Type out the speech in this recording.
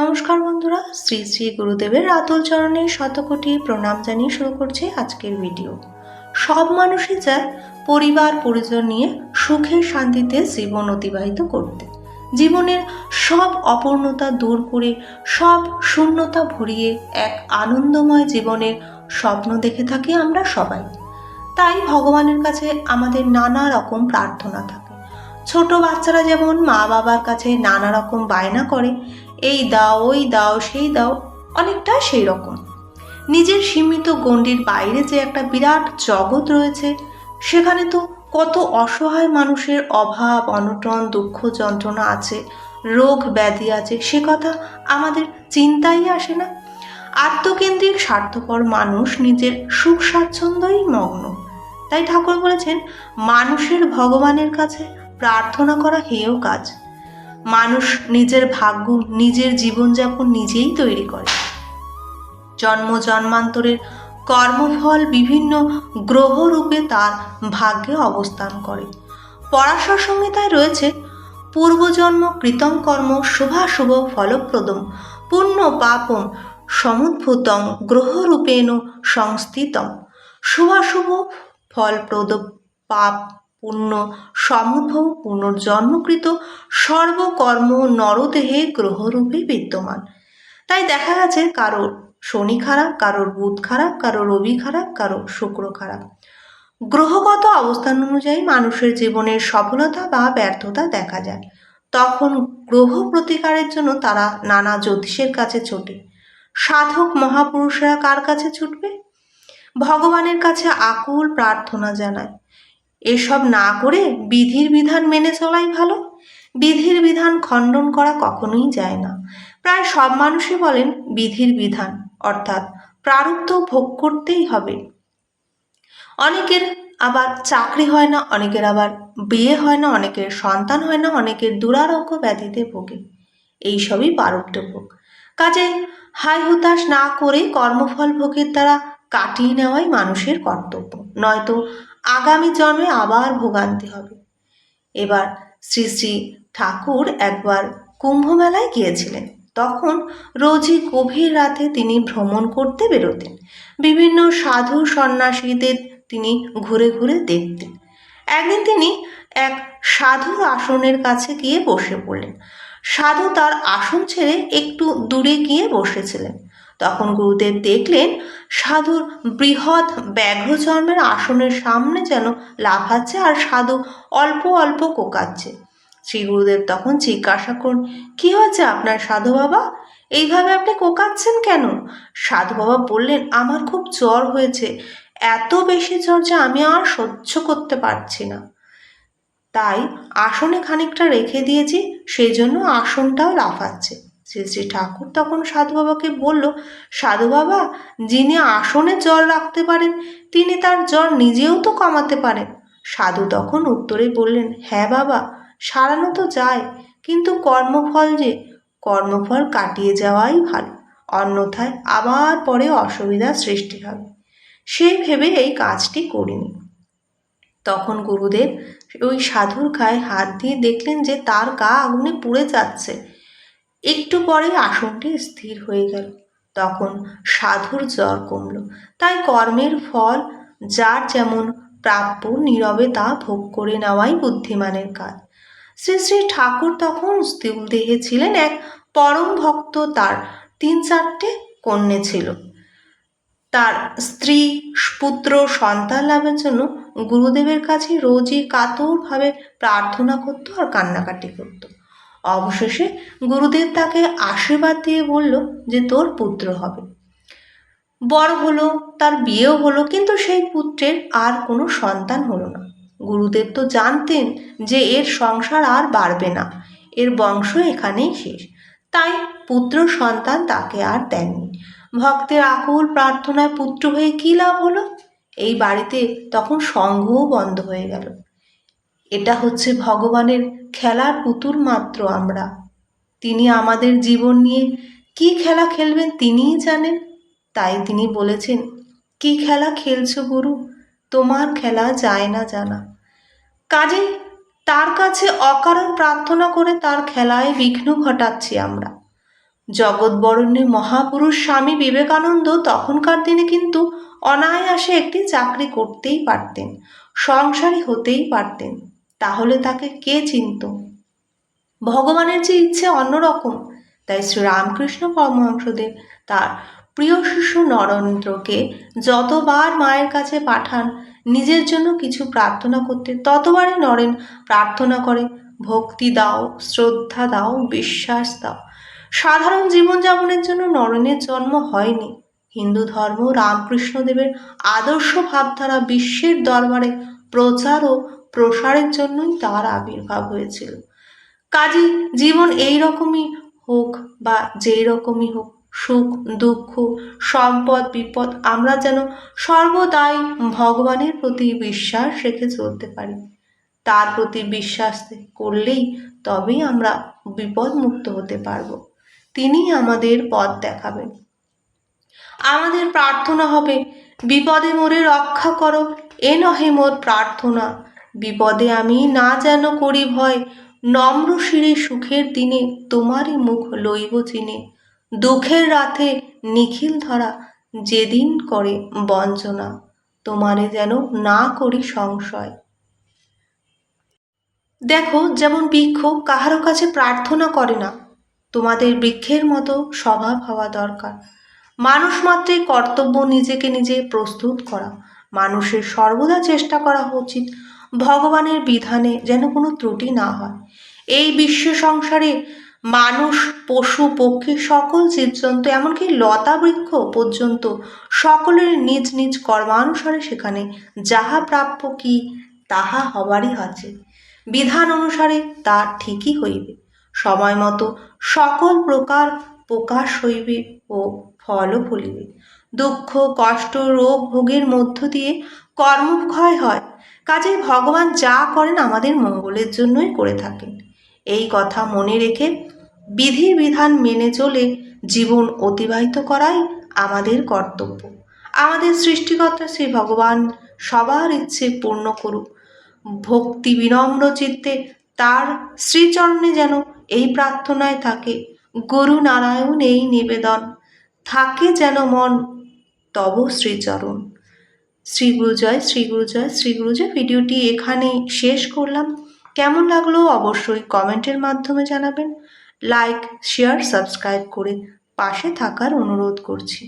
নমস্কার বন্ধুরা, শ্রী শ্রী গুরুদেবের আতুল চরণে শতকোটি প্রণাম জানিয়ে শুরু করছি আজকের ভিডিও। সব মানুষই চায় পরিবার, পরিজন নিয়ে সুখে, শান্তিতে জীবন অতিবাহিত করতে। জীবনের সব অপূর্ণতা দূর করে, সব শূন্যতা ভরিয়ে এক আনন্দময় জীবনের স্বপ্ন দেখে থাকি আমরা সবাই। তাই ভগবানের কাছে আমাদের নানা রকম প্রার্থনা থাকে। ছোট বাচ্চারা যেমন মা বাবার কাছে নানা রকম বায়না করে, এই দাও, ওই দাও, সেই দাও, অনেকটা সেই রকম। নিজের সীমিত গণ্ডির বাইরে যে একটা বিরাট জগৎ রয়েছে, সেখানে তো কত অসহায় মানুষের অভাব, অনটন, দুঃখ, যন্ত্রণা আছে, রোগ ব্যাধি আছে, সে কথা আমাদের চিন্তাই আসে না। আত্মকেন্দ্রিক স্বার্থপর মানুষ নিজের সুখ স্বাচ্ছন্দ্যই মগ্ন। তাই ঠাকুর বলেছেন, মানুষের ভগবানের কাছে প্রার্থনা করা হেয় কাজ। মানুষ নিজের ভাগ্য, নিজের জীবনযাপন নিজেই তৈরি করে। জন্ম, জন্মান্তরের কর্মফল বিভিন্ন গ্রহরূপে তার ভাগ্যে অবস্থান করে। পরাশর সংহিতায় রয়েছে পূর্বজন্ম কৃতম কর্ম শুভাশুভ ফলপ্রদম পুণ্য পাপম সমুদ্ভূতম গ্রহরূপেণ সংস্থিতম। শুভাশুভ ফলপ্রদ পাপ পুণ্য সমুদ্ভব পুনর্জন্মকৃত, সর্বকর্ম নরদেহে গ্রহরূপে বিদ্যমান। তাই দেখা গেছে কারোর শনি খারাপ, কারোর বুধ খারাপ, কারোর রবি খারাপ কারও শুক্র খারাপ। গ্রহগত অবস্থান অনুযায়ী মানুষের জীবনের সফলতা বা ব্যর্থতা দেখা যায়। তখন গ্রহ প্রতিকারের জন্য তারা নানা জ্যোতিষের কাছে ছোটে। সাধক মহাপুরুষরা কার কাছে ছুটবে? ভগবানের কাছে আকুল প্রার্থনা জানায়। এসব না করে বিধির বিধান মেনে চলাই ভালো। বিধির বিধান খণ্ডন করা কখনোই যায় না। প্রায় সব মানুষই বলেন বিধির বিধান, অর্থাৎ প্রারব্ধ ভোগ করতেই হবে। অনেকের আবার চাকরি হয় না, অনেকের আবার বিয়ে হয় না, অনেকের সন্তান হয় না, অনেকের দুরারোগ্য ব্যাধিতে ভোগে। এইসবই প্রারব্ধ ভোগ। কাজে হাই হুতাশ না করে কর্মফল ভোগের দ্বারা কাটিয়ে নেওয়াই মানুষের কর্তব্য। নয়তো আগামী জন্মে আবার ভোগান্তি হবে। এবার শ্রী শ্রী ঠাকুর একবার কুম্ভ মেলায় গিয়েছিলেন। তখন রোজই গভীর রাতে তিনি ভ্রমণ করতে বেরোতেন। বিভিন্ন সাধু সন্ন্যাসীদের তিনি ঘুরে ঘুরে দেখতেন। একদিন তিনি এক সাধুর আসনের কাছে গিয়ে বসে পড়লেন। সাধু তার আসন ছেড়ে একটু দূরে গিয়ে বসেছিলেন। তখন গুরুদেব দেখলেন সাধুর বৃহৎ ব্যাঘ্রচর্মের আসনের সামনে যেন লাফাচ্ছে আর সাধু অল্প অল্প কোকাচ্ছে। শ্রী গুরুদেব তখন জিজ্ঞাসা করুন কি হয়েছে আপনার সাধু বাবা? এইভাবে আপনি কোকাচ্ছেন কেন? সাধু বাবা বললেন, আমার খুব জ্বর হয়েছে। এত বেশি জ্বর যে আমি আর সহ্য করতে পারছি না। তাই আসনে খানিকটা রেখে দিয়েছি, সেই জন্য আসনটাও লাফাচ্ছে। শ্রী শ্রী ঠাকুর তখন সাধু বাবাকে বলল, সাধু বাবা, যিনি আসনে জল রাখতে পারেন, তিনি তার জ্বর নিজেও তো কমাতে পারেন। সাধু তখন উত্তরে বললেন হ্যাঁ বাবা, সারানো তো যায়, কিন্তু কর্মফল যে, কর্মফল কাটিয়ে যাওয়াই ভালো, অন্যথায় আবার পরে অসুবিধার সৃষ্টি হবে। সেই ভেবে এই কাজটি করিনি। তখন গুরুদেব ওই সাধুর গায়ে হাত দিয়ে দেখলেন যে তার গা আগুনে পুড়ে যাচ্ছে। একটু পরে আসনটি স্থির হয়ে গেল। তখন সাধুর জ্বর কমল। তাই কর্মের ফল যার যেমন প্রাপ্য নীরবে তা ভোগ করে নেওয়াই বুদ্ধিমানের কাজ। শ্রী শ্রী ঠাকুর তখন স্থূল দেহে ছিলেন। এক পরম ভক্ত তার তিন চারটে কন্যে ছিল। তার স্ত্রী, পুত্র, সন্তান লাভের জন্য গুরুদেবের কাছে রোজই কাতরভাবে প্রার্থনা করত আর কান্নাকাটি করত। অবশেষে গুরুদেব তাকে আশীর্বাদ দিয়ে বলল যে তোর পুত্র হবে। বড় হলো, তার বিয়েও হলো, কিন্তু সেই পুত্রের আর কোনো সন্তান হলো না। গুরুদেব তো জানতেন যে এর সংসার আর বাড়বে না, এর বংশ এখানেই শেষ। তাই পুত্র সন্তান তাকে আর দেননি। ভক্তের আকুল প্রার্থনায় পুত্র হয়ে কী লাভ হলো? এই বাড়িতে তখন সংঘও বন্ধ হয়ে গেল। এটা হচ্ছে ভগবানের খেলার পুতুল মাত্র আমরা। তিনি আমাদের জীবন নিয়ে কি খেলা খেলবেন তিনিই জানেন। তাই তিনি বলেছেন, কি খেলা খেলছো গুরু? তোমার খেলা যায় না জানা। কাজেই তার কাছে অকারণ প্রার্থনা করে তার খেলায় বিঘ্ন ঘটাচ্ছি আমরা। জগৎবরণ্যে মহাপুরুষ স্বামী বিবেকানন্দ তখনকার দিনে কিন্তু অনায়াসে একটি চাকরি করতেই পারতেন, সংসারী হতেই পারতেন। তাহলে তাকে কে চিনত? ভগবানের যে ইচ্ছে অন্যরকম, তাই শ্রীরামকৃষ্ণ পরমহংসদেব তার প্রিয় শিশু নরেন্দ্রকে যতবার মায়ের কাছে পাঠান, নিজের জন্য কিছু প্রার্থনা করতে ততবারই নরেন প্রার্থনা করে, ভক্তি দাও, শ্রদ্ধা দাও, বিশ্বাস দাও। সাধারণ জীবনযাপনের জন্য নরেনের জন্ম হয়নি। হিন্দু ধর্ম, রামকৃষ্ণদেবের আদর্শ ভাবধারা বিশ্বের দরবারে প্রচার ও প্রসারের জন্যই তার আবির্ভাব হয়েছিল। কাজী, জীবন এই রকমই হোক বা যেই রকমই হোক, সুখ, দুঃখ, সম্পদ, বিপদ, আমরা যেন সর্বদাই ভগবানের প্রতি বিশ্বাস রেখে চলতে পারি। তার প্রতি বিশ্বাস করলেই তবেই আমরা বিপদ মুক্ত হতে পারব। তিনি আমাদের পথ দেখাবেন। আমাদের প্রার্থনা হবে, বিপদে মোরে রক্ষা করো, এ নহে মোর প্রার্থনা। বিপদে আমি না যেন করি ভয়, নম্র শিরে সুখের দিনে তোমারই মুখ লইব চিনে। দুঃখের রাতে নিখিল ধরা যেদিন করে বঞ্চনা, তোমারে যেন না করি সংশয়। দেখো, যেমন বৃক্ষ কাহারো কাছে প্রার্থনা করে না, তোমাদের বৃক্ষের মতো স্বভাব হওয়া দরকার। মানুষ মাত্রই কর্তব্য নিজেকে নিজে প্রস্তুত করা, মানুষের সর্বদা চেষ্টা করা উচিত। ভগবানের বিধানে যেন কোনো ত্রুটি না হয়। এই বিশ্ব সংসারে মানুষ, পশু, পক্ষী, সকল জীবজন্তু, এমনকি লতা বৃক্ষ পর্যন্ত সকলের নিজ নিজ কর্মানুসারে সেখানে যাহা প্রাপ্য কি, তাহা হবারই আছে। বিধান অনুসারে তা ঠিকই হইবে। সময় মতো সকল প্রকার প্রকাশ হইবে ও ফলও ফলিবে। দুঃখ, কষ্ট, রোগ, ভোগের মধ্য দিয়ে কর্মক্ষয় হয় কাজে ভগবান যা করেন আমাদের মঙ্গলের জন্যই করে থাকেন। এই কথা মনে রেখে বিধি বিধান মেনে চলে জীবন অতিবাহিত করাই আমাদের কর্তব্য। আমাদের সৃষ্টিকর্তা শ্রী ভগবান সবার ইচ্ছে পূর্ণ করুক। ভক্তি বিনম্র চিত্তে তার শ্রীচরণে যেন এই প্রার্থনায় থাকে, গুরু নারায়ণ, এই নিবেদন। থাকে যেন মন, তব শ্রীচরণ। শ্রী গুরুজয় শ্রী গুরুজয় শ্রী গুরুজয় ভিডিওটি এখানেই শেষ করলাম। কেমন লাগল অবশ্যই কমেন্টের মাধ্যমে জানাবেন। লাইক, শেয়ার, সাবস্ক্রাইব করে পাশে থাকার অনুরোধ করছি।